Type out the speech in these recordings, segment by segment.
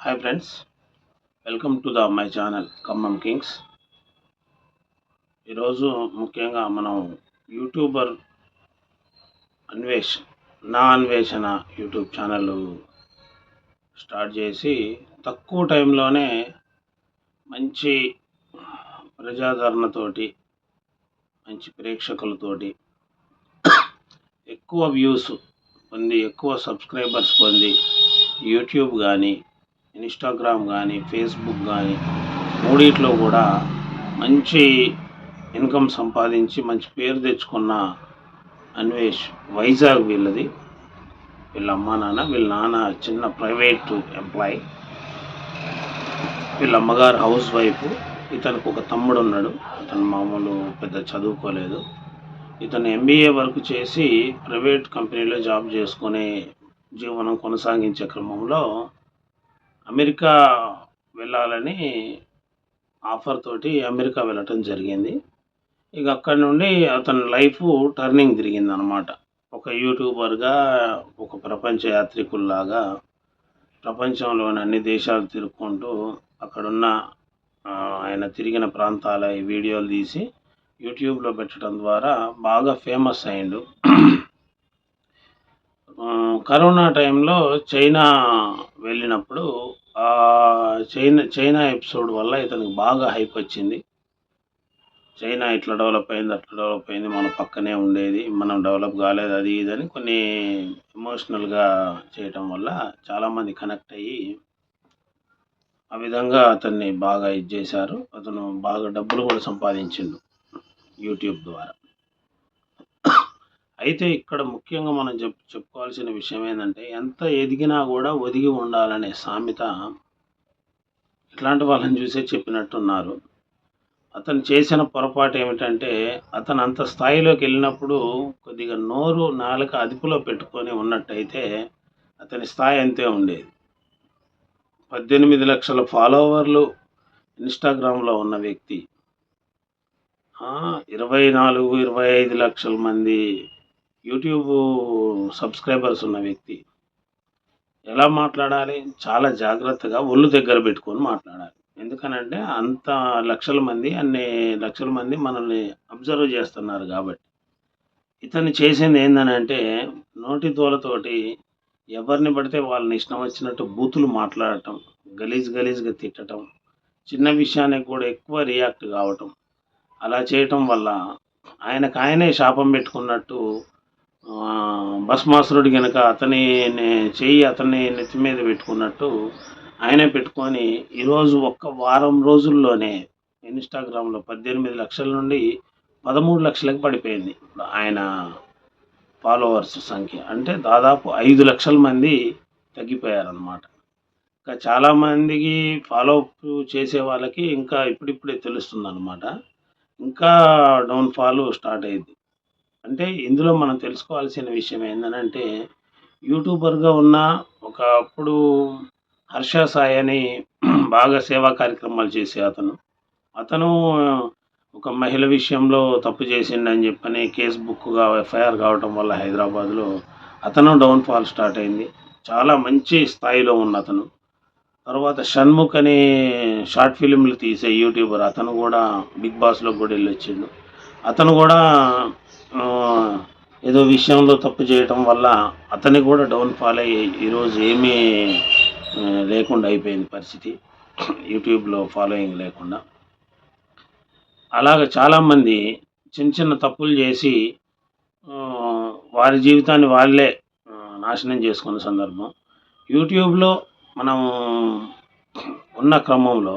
Hi friends welcome to the my channel Khammam kings ఈరోజు ముఖ్యంగా మనం యూట్యూబర్ అన్వేష్ నా అన్వేషణ యూట్యూబ్ ఛానల్ స్టార్ట్ చేసి తక్కువ టైంలోనే మంచి ప్రజాదరణతోటి మంచి ప్రేక్షకులతోటి ఎక్కువ వ్యూస్ పొంది ఎక్కువ సబ్స్క్రైబర్స్ పొంది యూట్యూబ్ కానీ ఇన్స్టాగ్రామ్ కానీ ఫేస్బుక్ కానీ మూడిట్లో కూడా మంచి ఇన్కమ్ సంపాదించి మంచి పేరు తెచ్చుకున్న అన్వేష్ వైజాగ్ వీళ్ళది. వీళ్ళ అమ్మ నాన్న వీళ్ళ నాన్న చిన్న ప్రైవేట్ ఎంప్లాయ్. వీళ్ళ అమ్మగారు హౌస్ వైఫ్. ఇతనికి ఒక తమ్ముడు ఉన్నాడు. అతను మామూలు పెద్ద చదువుకోలేదు. ఇతను ఎంబీఏ వరకు చేసి ప్రైవేట్ కంపెనీలో జాబ్ చేసుకునే జీవనం కొనసాగించే క్రమంలో అమెరికా వెళ్ళాలని ఆఫర్ తోటి అమెరికా వెళ్ళటం జరిగింది. ఇక అక్కడి నుండి అతని లైఫ్ టర్నింగ్ తిరిగింది అనమాట ఒక యూట్యూబర్గా ఒక ప్రపంచ యాత్రికుల్లాగా ప్రపంచంలోని అన్ని దేశాలు తిరుక్కుంటూ అక్కడున్న ఆయన తిరిగిన ప్రాంతాల ఈ వీడియోలు తీసి యూట్యూబ్లో పెట్టడం ద్వారా బాగా ఫేమస్ అయిండు. కరోనా టైంలో చైనా వెళ్ళినప్పుడు చైనా చైనా ఎపిసోడ్ వల్ల ఇతనికి బాగా హైప్ వచ్చింది. చైనా ఇట్లా డెవలప్ అయింది అట్లా డెవలప్ అయింది మన పక్కనే ఉండేది మనం డెవలప్ కాలేదు అది ఇది అని కొన్ని ఎమోషనల్గా చేయటం వల్ల చాలామంది కనెక్ట్ అయ్యి ఆ విధంగా అతన్ని బాగా ఇది చేశారు. అతను బాగా డబ్బులు కూడా సంపాదించిండు యూట్యూబ్ ద్వారా. అయితే ఇక్కడ ముఖ్యంగా మనం చెప్ చెప్పుకోవాల్సిన విషయం ఏంటంటే ఎంత ఎదిగినా కూడా ఒదిగి ఉండాలనే సామెత ఇట్లాంటి వాళ్ళని చూసే చెప్పినట్టున్నారు. అతను చేసిన పొరపాటు ఏమిటంటే అతను అంత స్థాయిలోకి వెళ్ళినప్పుడు కొద్దిగా నోరు నాలుక అదుపులో పెట్టుకొని ఉన్నట్టయితే అతని స్థాయి అంతే ఉండేది. పద్దెనిమిది లక్షల ఫాలోవర్లు ఇన్స్టాగ్రామ్లో ఉన్న వ్యక్తి. ఇరవై నాలుగు ఇరవై ఐదు లక్షల మంది యూట్యూబ్ సబ్స్క్రైబర్స్ ఉన్న వ్యక్తి ఎలా మాట్లాడాలి? చాలా జాగ్రత్తగా ఒళ్ళు దగ్గర పెట్టుకొని మాట్లాడాలి. ఎందుకనంటే అంత లక్షల మంది అన్ని లక్షల మంది మనల్ని అబ్జర్వ్ చేస్తున్నారు కాబట్టి. ఇతను చేసింది ఏందనంటే నోటి దూలతోటి ఎవరిని పడితే వాళ్ళని ఇష్టం వచ్చినట్టు బూతులు మాట్లాడటం గలీజ్ గలీజ్గా తిట్టడం చిన్న విషయానికి కూడా ఎక్కువ రియాక్ట్ కావటం. అలా చేయటం వల్ల ఆయనకు ఆయనే శాపం పెట్టుకున్నట్టు భస్మాసురుడు గనక అతని నే- చెయ్యి అతన్ని నెత్తి మీద పెట్టుకున్నట్టు ఆయనే పెట్టుకొని ఈరోజు ఒక్క వారం రోజుల్లోనే ఇన్స్టాగ్రామ్లో పద్దెనిమిది లక్షల నుండి పదమూడు లక్షలకు పడిపోయింది. ఆయన ఫాలోవర్స్ సంఖ్య అంటే దాదాపు ఐదు లక్షల మంది తగ్గిపోయారనమాట ఇంకా చాలామందికి ఫాలోఅప్ చేసే వాళ్ళకి ఇంకా ఇప్పుడిప్పుడే తెలుస్తుంది అనమాట ఇంకా డౌన్ఫాల్ స్టార్ట్ అయింది అంటే ఇందులో మనం తెలుసుకోవాల్సిన విషయం ఏంటంటే యూట్యూబర్గా ఉన్న ఒకప్పుడు హర్ష సాయి అని బాగా సేవా కార్యక్రమాలు చేసే అతను. అతను ఒక మహిళ విషయంలో తప్పు చేసిండని చెప్పని కేసు బుక్గా ఎఫ్ఐఆర్ కావటం వల్ల హైదరాబాద్లో అతను డౌన్ఫాల్ స్టార్ట్ అయింది. చాలా మంచి స్థాయిలో ఉన్న అతను. తర్వాత షణ్ముఖ్ అనే షార్ట్ ఫిలింలు తీసే యూట్యూబర్ అతను కూడా బిగ్ బాస్లో కూడా వెళ్ళి వచ్చిండు అతను కూడా ఏదో విషయంలో తప్పు చేయటం వల్ల అతని కూడా డౌన్ఫాల్ అయ్యి ఈరోజు ఏమీ లేకుండా అయిపోయింది పరిస్థితి. యూట్యూబ్లో ఫాలోయింగ్ లేకుండా. అలాగ చాలామంది చిన్న చిన్న తప్పులు చేసి వారి జీవితాన్ని వాళ్ళే నాశనం చేసుకున్న సందర్భం. యూట్యూబ్లో మనం ఉన్న క్రమంలో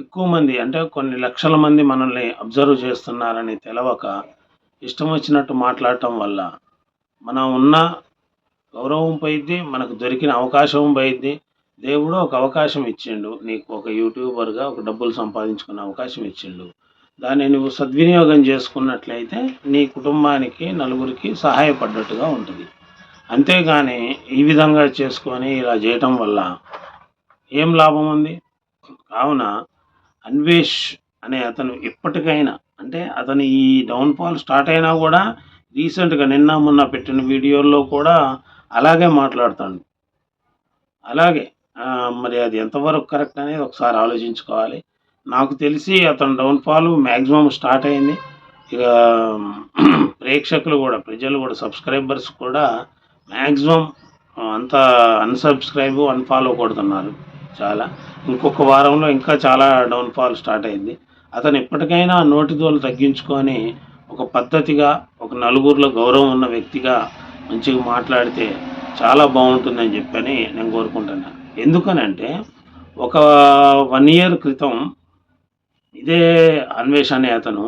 ఎక్కువ మంది అంటే కొన్ని లక్షల మంది మనల్ని అబ్జర్వ్ చేస్తున్నారని తెలవక ఇష్టం వచ్చినట్టు మాట్లాడటం వల్ల మనం ఉన్న గౌరవం పోయిద్ది మనకు దొరికిన అవకాశం పోయిద్ది. దేవుడు ఒక అవకాశం ఇచ్చిండు. నీకు ఒక యూట్యూబర్గా ఒక డబ్బులు సంపాదించుకునే అవకాశం ఇచ్చిండు. దాన్ని నువ్వు సద్వినియోగం చేసుకున్నట్లయితే నీ కుటుంబానికి నలుగురికి సహాయపడ్డట్టుగా ఉంటుంది. అంతేగాని ఈ విధంగా చేసుకొని ఇలా చేయటం వల్ల ఏం లాభం ఉంది? కావున అన్వేష్ అనే అతను ఇప్పటికైనా అంటే అతను ఈ డౌన్ఫాల్ స్టార్ట్ అయినా కూడా రీసెంట్గా నిన్న మొన్న పెట్టిన వీడియోల్లో కూడా అలాగే మాట్లాడుతాడు. అలాగే మరి అది ఎంతవరకు కరెక్ట్ అనేది ఒకసారి ఆలోచించుకోవాలి. నాకు తెలిసి అతను డౌన్ఫాల్ మ్యాక్సిమం స్టార్ట్ అయింది. ఇక ప్రేక్షకులు కూడా ప్రజలు కూడా సబ్స్క్రైబర్స్ కూడా మ్యాక్సిమం అంత అన్సబ్స్క్రైబ్ అన్ఫాలో కొడుతున్నారు. చాలా. ఇంకొక వారంలో ఇంకా చాలా డౌన్ఫాల్ స్టార్ట్ అయింది. అతను ఎప్పటికైనా నోటి దోలు తగ్గించుకొని ఒక పద్ధతిగా ఒక నలుగురిలో గౌరవం ఉన్న వ్యక్తిగా మంచిగా మాట్లాడితే చాలా బాగుంటుందని చెప్పని నేను కోరుకుంటున్నాను ఎందుకనంటే ఒక వన్ ఇయర్ క్రితం ఇదే అన్వేష్ అనే అతను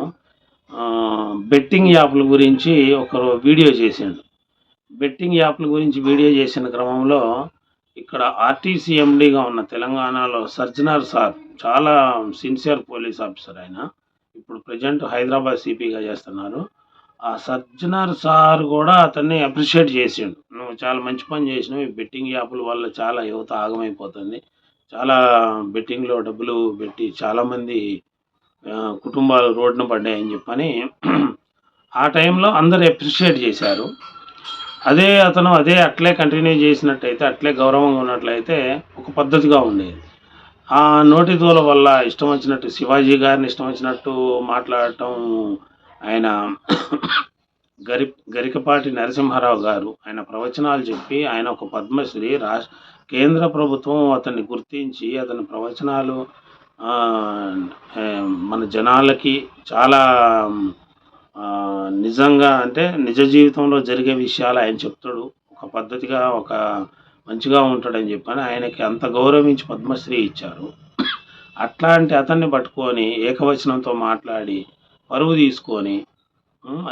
బెట్టింగ్ యాప్ల గురించి ఒక వీడియో చేసిండు. బెట్టింగ్ యాప్ల గురించి వీడియో చేసిన క్రమంలో ఇక్కడ ఆర్టీసీ ఎండీగా ఉన్న తెలంగాణలో సర్జనర్ సార్ చాలా సిన్సియర్ పోలీస్ ఆఫీసర్ ఆయన. ఇప్పుడు ప్రజెంట్ హైదరాబాద్ సిపిగా చేస్తున్నారు. ఆ సర్జనర్ సార్ కూడా అతన్ని అప్రిషియేట్ చేసిండు. నువ్వు చాలా మంచి పని చేసినావు. ఈ బెట్టింగ్ యాప్ల వల్ల చాలా యువత ఆగమైపోతుంది. చాలా బెట్టింగ్లో డబ్బులు పెట్టి చాలామంది కుటుంబాలు రోడ్డున పడ్డాయని చెప్పని ఆ టైంలో అందరు అప్రిషియేట్ చేశారు. అదే అతను అదే అట్లే కంటిన్యూ చేసినట్టయితే అట్లే గౌరవంగా ఉన్నట్లయితే ఒక పద్ధతిగా ఉండేది. ఆ నోటి దూల వల్ల ఇష్టం వచ్చినట్టు శివాజీ గారిని ఇష్టం వచ్చినట్టు మాట్లాడటం ఆయన గరి గరికపాటి నరసింహారావు గారు ఆయన ప్రవచనాలు చెప్పి ఆయన ఒక పద్మశ్రీ రాష్ట్ర కేంద్ర ప్రభుత్వం అతన్ని గుర్తించి అతని ప్రవచనాలు మన జనాలకి చాలా నిజంగా అంటే నిజ జీవితంలో జరిగే విషయాలు ఆయన చెప్తాడు. ఒక పద్ధతిగా ఒక మంచిగా ఉంటాడని చెప్పని ఆయనకి అంత గౌరవించి పద్మశ్రీ ఇచ్చారు. అట్లాంటి అతన్ని పట్టుకొని ఏకవచనంతో మాట్లాడి పరువు తీసుకొని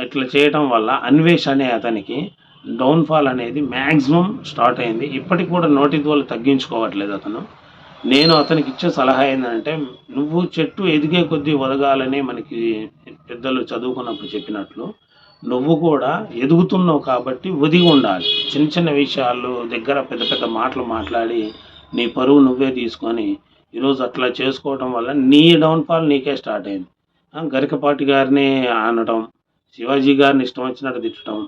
ఇట్లా చేయటం వల్ల అన్వేష్ అనే అతనికి డౌన్ఫాల్ అనేది మ్యాక్సిమం స్టార్ట్ అయింది. ఇప్పటికి కూడా నోటి ద్వారా తగ్గించుకోవట్లేదు అతను. నేను అతనికి ఇచ్చే సలహా ఏంటంటే నువ్వు చెట్టు ఎదిగే కొద్దీ ఒదగాలని మనకి పెద్దలు చదువుకున్నప్పుడు చెప్పినట్లు నువ్వు కూడా ఎదుగుతున్నావు కాబట్టి ఒదిగి ఉండాలి. చిన్న చిన్న విషయాలు దగ్గర పెద్ద పెద్ద మాటలు మాట్లాడి నీ పరువు నువ్వే తీసుకొని ఈరోజు అట్లా చేసుకోవటం వల్ల నీ డౌన్ఫాల్ నీకే స్టార్ట్ అయింది. గరికపాటి గారిని అనడం శివాజీ గారిని ఇష్టం వచ్చినట్టు తిట్టడం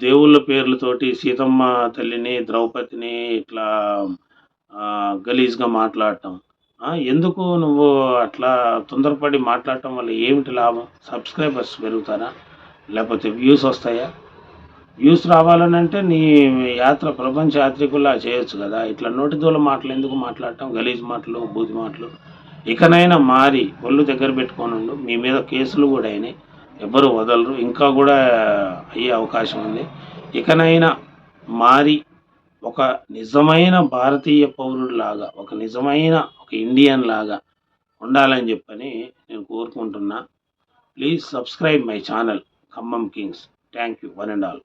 దేవుళ్ళ పేర్లతోటి సీతమ్మ తల్లిని ద్రౌపదిని ఇట్లా గలీజ్గా మాట్లాడటం. ఎందుకు నువ్వు అట్లా తొందరపడి మాట్లాడటం వల్ల ఏమిటి లాభం? సబ్స్క్రైబర్స్ పెరుగుతారా? లేకపోతే వ్యూస్ వస్తాయా? వ్యూస్ రావాలనంటే నీ యాత్ర ప్రపంచ యాత్రికుల్లా చేయొచ్చు కదా. ఇట్లా నోటి దూల మాటలు ఎందుకు మాట్లాడటం? గలీజ్ మాటలు బూది మాటలు. ఇకనైనా మారి ఒళ్ళు దగ్గర పెట్టుకొని ఉండు. మీ మీద కేసులు కూడా అయినాయి. ఎవ్వరు వదలరు. ఇంకా కూడా అయ్యే అవకాశం ఉంది. ఇకనైనా మారి ఒక నిజమైన భారతీయ పౌరుడిలాగా ఒక నిజమైన ఒక ఇండియన్ లాగా ఉండాలని చెప్పని నేను కోరుకుంటున్నా. Please subscribe my channel Khammam kings thank you one and all